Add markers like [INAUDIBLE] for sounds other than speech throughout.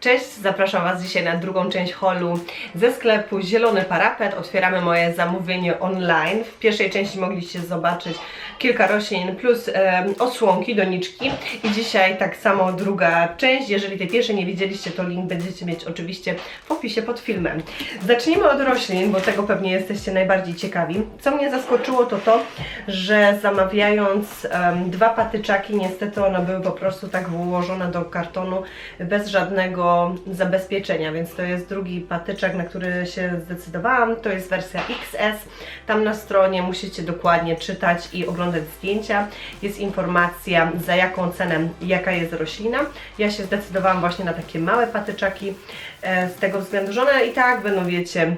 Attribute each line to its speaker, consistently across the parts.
Speaker 1: Cześć, zapraszam Was dzisiaj na drugą część holu ze sklepu Zielony Parapet. Otwieramy moje zamówienie online. W pierwszej części mogliście zobaczyć kilka roślin plus em, osłonki, doniczki. I dzisiaj tak samo druga część. Jeżeli tej pierwszej nie widzieliście, to link będziecie mieć oczywiście w opisie pod filmem. Zacznijmy od roślin, bo tego pewnie jesteście najbardziej ciekawi. Co mnie zaskoczyło to to, że zamawiając dwa patyczaki, niestety one były po prostu tak włożone do kartonu bez żadnego zabezpieczenia, więc to jest drugi patyczak, na który się zdecydowałam. To jest wersja XS. Tam na stronie musicie dokładnie czytać i oglądać zdjęcia. Jest informacja za jaką cenę, jaka jest roślina. Ja się zdecydowałam właśnie na takie małe patyczaki e, z tego względu, że one i tak będą, wiecie,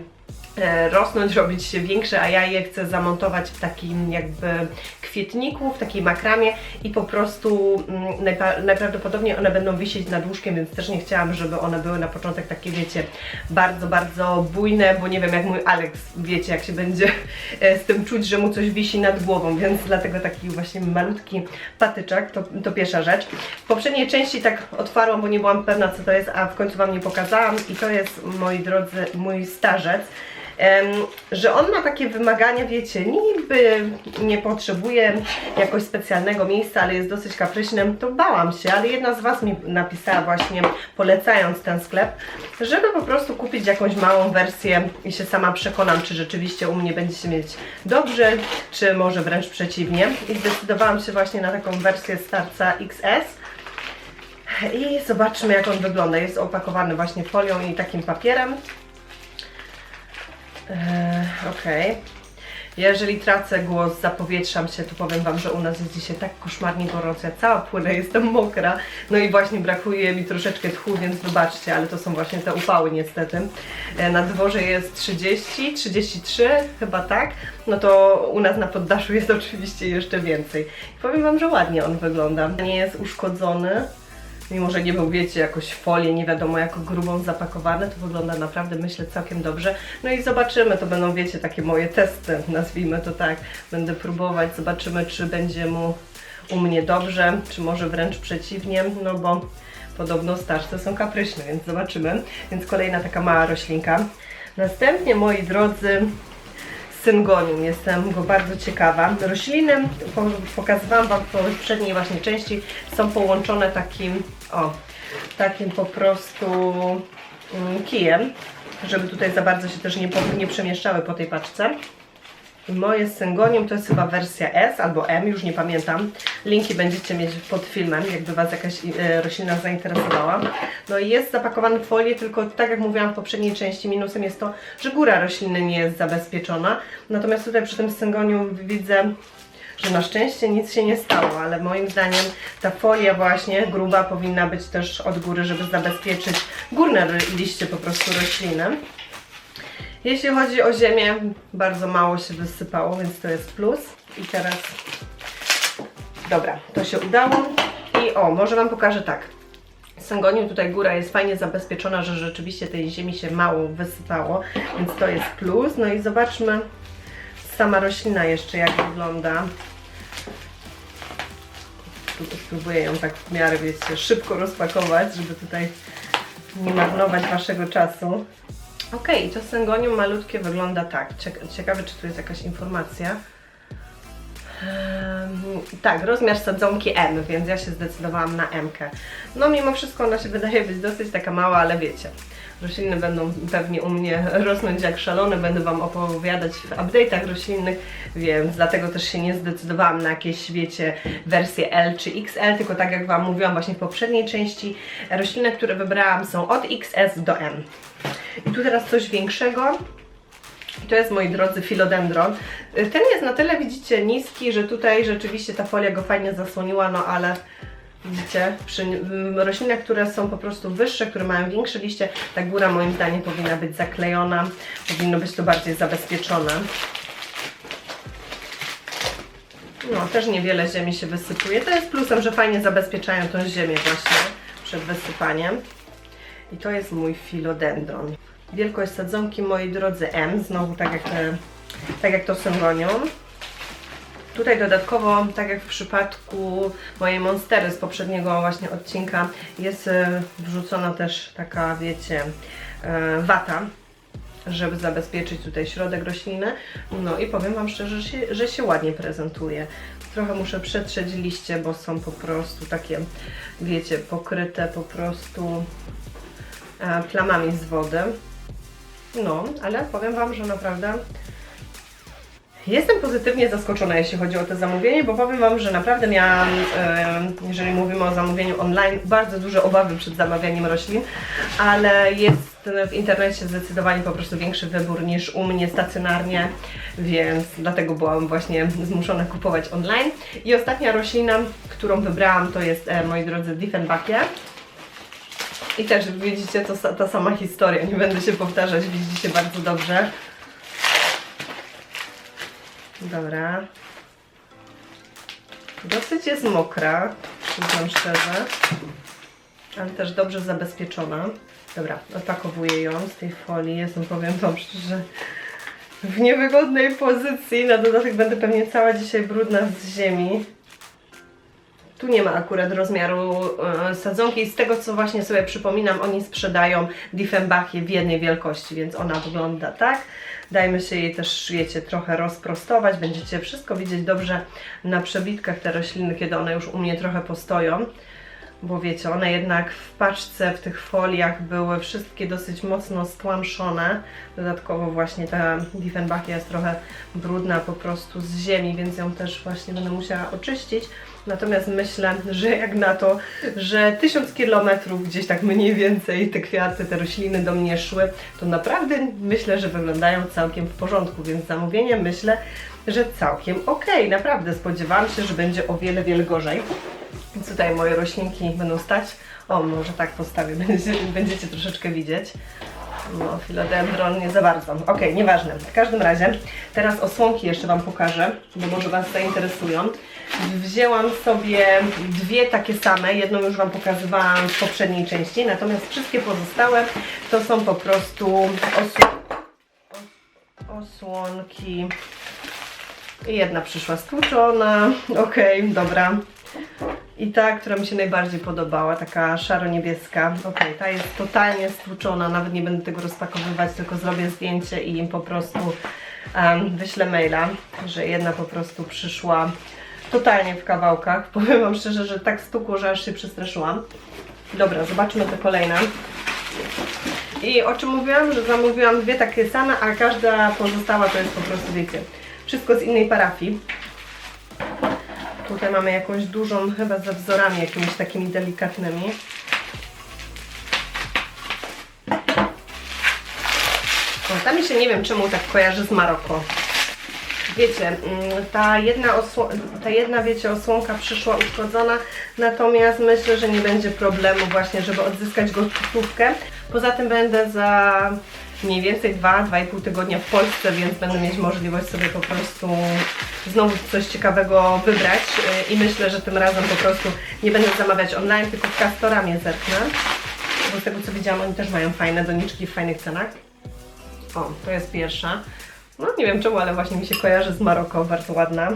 Speaker 1: rosnąć, robić się większe, a ja je chcę zamontować w takim jakby kwietniku, w takiej makramie i po prostu mm, najprawdopodobniej one będą wisieć nad łóżkiem, więc też nie chciałam, żeby one były na początek takie, wiecie, bardzo, bardzo bujne, bo nie wiem jak mój Alex, wiecie, jak się będzie e, z tym czuć, że mu coś wisi nad głową, więc dlatego taki właśnie malutki patyczek, to, to pierwsza rzecz. W poprzedniej części tak otwarłam, bo nie byłam pewna co to jest, a w końcu Wam nie pokazałam i to jest, moi drodzy, mój starzec. Że on ma takie wymagania, wiecie, niby nie potrzebuje jakoś specjalnego miejsca, ale jest dosyć kapryśnym, to bałam się, ale jedna z Was mi napisała właśnie, polecając ten sklep, żeby po prostu kupić jakąś małą wersję i się sama przekonam, czy rzeczywiście u mnie będzie się mieć dobrze, czy może wręcz przeciwnie. I zdecydowałam się właśnie na taką wersję starca XS. I zobaczmy jak on wygląda. Jest opakowany właśnie folią i takim papierem. Eee, Okej. Jeżeli tracę głos, zapowietrzam się, to powiem Wam, że u nas jest dzisiaj tak koszmarnie gorąco, ja cała płynę, jestem mokra, no i właśnie brakuje mi troszeczkę tchu, więc wybaczcie, ale to są właśnie te upały niestety. E, Na dworze jest 30, 33, chyba tak, no to u nas na poddaszu jest oczywiście jeszcze więcej. Powiem Wam, że ładnie on wygląda, nie jest uszkodzony, Mimo, że nie był, wiecie, jakoś folię, nie wiadomo jak grubą zapakowany, to wygląda naprawdę, myślę, całkiem dobrze. No i zobaczymy, to będą, wiecie, takie moje testy, nazwijmy to tak. Będę próbować, zobaczymy, czy będzie mu u mnie dobrze, czy może wręcz przeciwnie, no bo podobno starsze są kapryśne, więc zobaczymy. Więc kolejna taka mała roślinka. Następnie, moi drodzy, syngonium. Jestem go bardzo ciekawa. Rośliny, po- pokazywałam Wam w poprzedniej właśnie części, są połączone takim, o, takim po prostu mm, kijem, żeby tutaj za bardzo się też nie, nie przemieszczały po tej paczce. Moje syngonium to jest chyba wersja S albo M, już nie pamiętam. Linki będziecie mieć pod filmem, jakby Was jakaś e, roślina zainteresowała. No i jest zapakowany w folię, tylko tak jak mówiłam w poprzedniej części, minusem jest to, że góra rośliny nie jest zabezpieczona. Natomiast tutaj przy tym syngonium widzę, że na szczęście nic się nie stało, ale moim zdaniem ta folia właśnie gruba powinna być też od góry, żeby zabezpieczyć górne liście po prostu rośliny. Jeśli chodzi o ziemię, bardzo mało się wysypało, więc to jest plus. I teraz, dobra, to się udało. I o, może Wam pokażę tak. Sęgoniu tutaj góra jest fajnie zabezpieczona, że rzeczywiście tej ziemi się mało wysypało, więc to jest plus. No i zobaczmy sama roślina jeszcze jak wygląda. Spróbuję ją tak w miarę, wiecie, szybko rozpakować, żeby tutaj nie marnować Waszego czasu. I to sęgonium malutkie wygląda tak. Cieka- Ciekawe, czy tu jest jakaś informacja. Em, tak, rozmiar sadzonki M, więc ja się zdecydowałam na M. -kę. No mimo wszystko ona się wydaje być dosyć taka mała, ale wiecie. Rośliny będą pewnie u mnie rosnąć jak szalone, będę Wam opowiadać w update'ach roślinnych, więc dlatego też się nie zdecydowałam na jakieś, wiecie, wersje L czy XL, tylko tak jak Wam mówiłam właśnie w poprzedniej części, rośliny, które wybrałam są od XS do M. I tu teraz coś większego. I to jest, moi drodzy, filodendron. Ten jest na tyle, widzicie, niski, że tutaj rzeczywiście ta folia go fajnie zasłoniła, no ale widzicie, przy roślinach, które są po prostu wyższe, które mają większe liście, ta góra moim zdaniem powinna być zaklejona, powinno być to bardziej zabezpieczone. No, też niewiele ziemi się wysypuje. To jest plusem, że fajnie zabezpieczają tą ziemię właśnie przed wysypaniem. I to jest mój filodendron. Wielkość sadzonki, moi drodzy, M, znowu tak jak, tak jak to syngonium. Tutaj dodatkowo, tak jak w przypadku mojej Monstery z poprzedniego właśnie odcinka, jest e, wrzucona też taka, wiecie, e, wata, żeby zabezpieczyć tutaj środek rośliny. No i powiem Wam szczerze, że się, że się ładnie prezentuje. Trochę muszę przetrzeć liście, bo są po prostu takie, wiecie, pokryte po prostu e, plamami z wody. No, ale powiem Wam, że naprawdę Jestem pozytywnie zaskoczona, jeśli chodzi o to zamówienie, bo powiem Wam, że naprawdę miałam, jeżeli mówimy o zamówieniu online, bardzo duże obawy przed zamawianiem roślin, ale jest w internecie zdecydowanie po prostu większy wybór niż u mnie stacjonarnie, więc dlatego byłam właśnie zmuszona kupować online. I ostatnia roślina, którą wybrałam, to jest, e, moi drodzy, Diefenbachia. I też widzicie, to ta sama historia, nie będę się powtarzać, widzicie bardzo dobrze. Dobra. Dosyć jest mokra, przyznam szczerze, ale też dobrze zabezpieczona. Dobra, odpakowuję ją z tej folii. Jestem, powiem Wam szczerze, w niewygodnej pozycji. Na dodatek będę pewnie cała dzisiaj brudna z ziemi. Tu nie ma akurat rozmiaru e, sadzonki. Z tego co właśnie sobie przypominam, oni sprzedają Diefenbachie w jednej wielkości, więc ona wygląda tak. Dajmy się jej też, wiecie, trochę rozprostować. Będziecie wszystko widzieć dobrze na przebitkach te rośliny, kiedy one już u mnie trochę postoją. Bo wiecie, one jednak w paczce, w tych foliach były wszystkie dosyć mocno stłamszone. Dodatkowo właśnie ta Diefenbachia jest trochę brudna po prostu z ziemi, więc ją też właśnie będę musiała oczyścić. Natomiast myślę, że jak na to, że tysiąc kilometrów gdzieś tak mniej więcej te kwiaty, te rośliny do mnie szły, to naprawdę myślę, że wyglądają całkiem w porządku, więc zamówienie myślę, że całkiem ok. Naprawdę spodziewałam się, że będzie o wiele, wiele gorzej. Więc tutaj moje roślinki będą stać. O, może tak postawię, [LAUGHS] będziecie, będziecie troszeczkę widzieć. No, filodendron nie za bardzo. Ok, nieważne. W każdym razie, teraz osłonki jeszcze Wam pokażę, bo może Was zainteresują. Wzięłam sobie dwie takie same, jedną już Wam pokazywałam w poprzedniej części, natomiast wszystkie pozostałe to są po prostu osłonki. Jedna przyszła stłuczona, ok, dobra. I ta, która mi się najbardziej podobała, taka szaro-niebieska. Ok, ta jest totalnie stłuczona, nawet nie będę tego rozpakowywać, tylko zrobię zdjęcie i im po prostu em, wyślę maila, że jedna po prostu przyszła totalnie w kawałkach. [LAUGHS] Powiem Wam szczerze, że tak stukło, że aż się przestraszyłam. Dobra, zobaczmy te kolejne. I o czym mówiłam, że zamówiłam dwie takie same, a każda pozostała to jest po prostu, wiecie, wszystko z innej parafii. Tutaj mamy jakąś dużą, chyba ze wzorami jakimiś takimi delikatnymi. O, ta mi się nie wiem czemu tak kojarzy z Maroko. Wiecie, mm, ta jedna, ta jedna, wiecie, osłonka przyszła uszkodzona, natomiast myślę, że nie będzie problemu właśnie, żeby odzyskać gotówkę. Poza tym będę za mniej więcej 2-2,5 tygodnia w Polsce, więc będę mieć możliwość sobie po prostu znowu coś ciekawego wybrać yy, i myślę, że tym razem po prostu nie będę zamawiać online, tylko w Castoramie zerknę. Bo z tego co widziałam, oni też mają fajne doniczki w fajnych cenach. O, to jest pierwsza. No nie wiem czemu, ale właśnie mi się kojarzy z Maroko, bardzo ładna.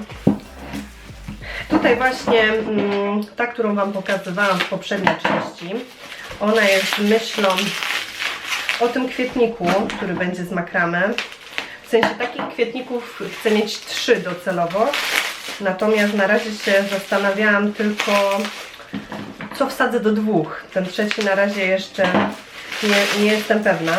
Speaker 1: Tutaj właśnie mm, ta, którą Wam pokazywałam w poprzedniej części, ona jest myślą o tym kwietniku, który będzie z makramy. W sensie takich kwietników chcę mieć trzy docelowo, natomiast na razie się zastanawiałam tylko, co wsadzę do dwóch. Ten trzeci na razie jeszcze nie, nie jestem pewna.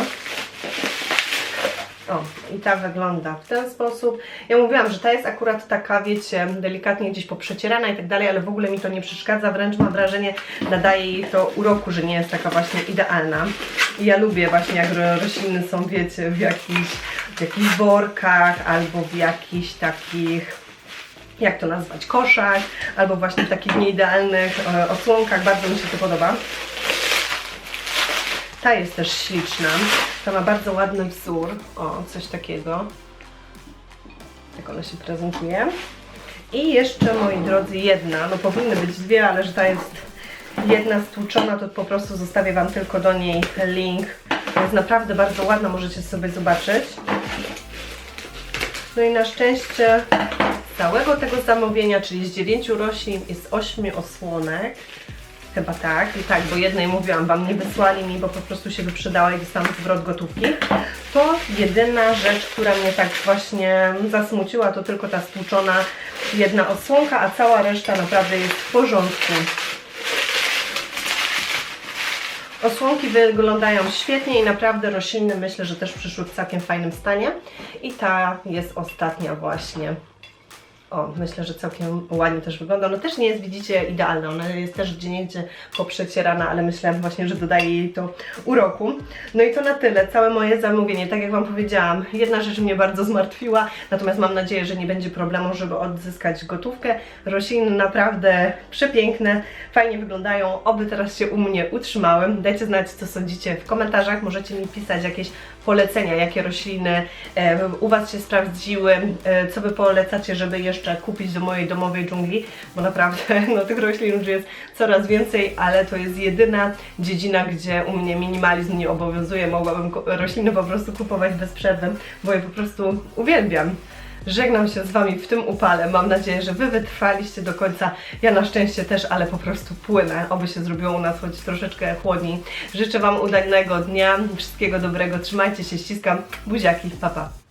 Speaker 1: O, i ta wygląda w ten sposób. Ja mówiłam, że ta jest akurat taka, wiecie, delikatnie gdzieś poprzecierana i tak dalej, ale w ogóle mi to nie przeszkadza, wręcz mam wrażenie, nadaje jej to uroku, że nie jest taka właśnie idealna. I ja lubię właśnie, jak ro- rośliny są, wiecie, w jakichś, w workach albo w jakichś takich jak to nazwać, koszach, albo właśnie w takich nieidealnych e, odsłonkach. Bardzo mi się to podoba. Ta jest też śliczna. Ta ma bardzo ładny wzór. O, coś takiego. Jak ona się prezentuje. I jeszcze, moi drodzy, jedna. No powinny być dwie, ale że ta jest jedna stłuczona, to po prostu zostawię Wam tylko do niej link. Jest naprawdę bardzo ładna, możecie sobie zobaczyć. No i na szczęście całego tego zamówienia, czyli z 9 roślin i z 8 osłonek. Chyba tak, i tak, bo jednej mówiłam Wam, nie wysłali mi, bo po prostu się wyprzedała i dostałam zwrot gotówki. To jedyna rzecz, która mnie tak właśnie zasmuciła, to tylko ta stłuczona jedna osłonka, a cała reszta naprawdę jest w porządku. Osłonki wyglądają świetnie i naprawdę rośliny myślę, że też przyszły w całkiem fajnym stanie. I ta jest ostatnia właśnie. O, myślę, że całkiem ładnie też wygląda. Ona też nie jest, widzicie, idealna. Ona jest też gdzieniegdzie poprzecierana, ale myślę właśnie, że dodaje jej to uroku. No i to na tyle. Całe moje zamówienie. Tak jak Wam powiedziałam, jedna rzecz mnie bardzo zmartwiła, natomiast mam nadzieję, że nie będzie problemu, żeby odzyskać gotówkę. Rośliny naprawdę przepiękne, fajnie wyglądają. Oby teraz się u mnie utrzymały. Dajcie znać, co sądzicie w komentarzach. Możecie mi pisać jakieś polecenia, jakie rośliny e, u Was się sprawdziły, e, co Wy polecacie, żeby jeszcze kupić do mojej domowej dżungli, bo naprawdę [LAUGHS] no, tych roślin już jest coraz więcej, ale to jest jedyna dziedzina, gdzie u mnie minimalizm nie obowiązuje. Mogłabym rośliny po prostu kupować bez przerwy, bo je po prostu uwielbiam. Żegnam się z Wami w tym upale. Mam nadzieję, że Wy wytrwaliście do końca. Ja na szczęście też, ale po prostu płynę. Oby się zrobiło u nas choć troszeczkę chłodniej. Życzę Wam udanego dnia, wszystkiego dobrego. Trzymajcie się, ściskam. Buziaki, pa pa.